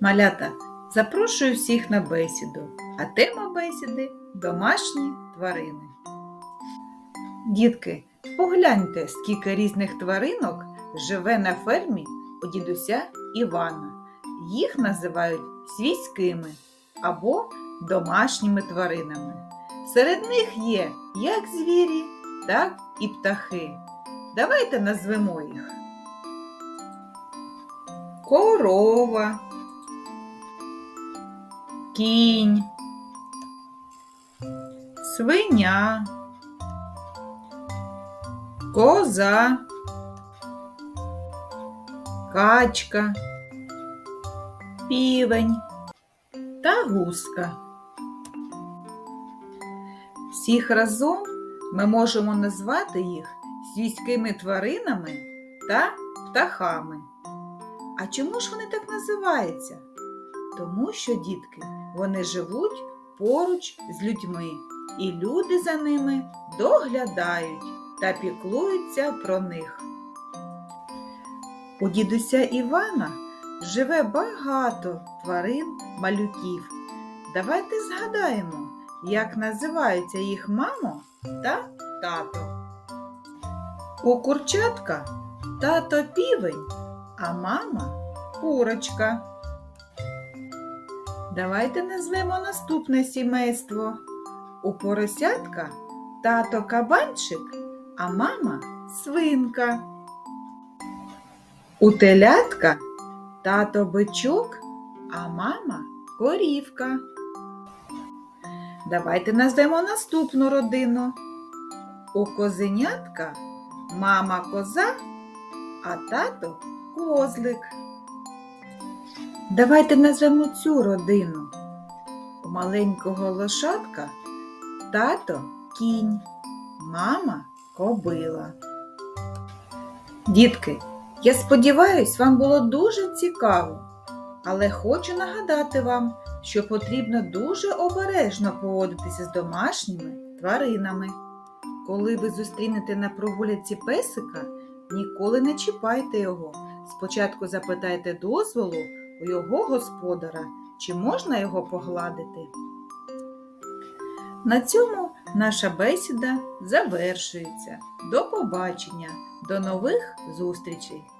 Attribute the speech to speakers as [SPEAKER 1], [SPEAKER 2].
[SPEAKER 1] Малята, запрошую всіх на бесіду, а тема бесіди домашні тварини. Дітки, погляньте, скільки різних тваринок живе на фермі у дідуся Івана. Їх називають свійськими або домашніми тваринами. Серед них є як звірі, так і птахи. Давайте назвемо їх. Корова, кінь, свиня, коза, качка, півень та гуска. Всіх разом ми можемо назвати їх свійськими тваринами та птахами. А чому ж вони так називаються? Тому що, дітки, вони живуть поруч з людьми, і люди за ними доглядають та піклуються про них. У дідуся Івана живе багато тварин малюків. Давайте згадаємо, як називаються їх мамо та тато. У курчатка тато півень, а мама курочка. Давайте назвемо наступне сімейство. У поросятка тато кабанчик, а мама свинка. У телятка тато бичок, а мама корівка. Давайте назвемо наступну родину. У козенятка мама коза, а тато козлик. Давайте назвемо цю родину. У маленького лошадка тато кінь, мама кобила. Дітки, я сподіваюсь, вам було дуже цікаво, але хочу нагадати вам, що потрібно дуже обережно поводитися з домашніми тваринами. Коли ви зустрінете на прогулянці песика, ніколи не чіпайте його. Спочатку запитайте дозволу у його господара, чи можна його погладити. На цьому наша бесіда завершується. До побачення, до нових зустрічей!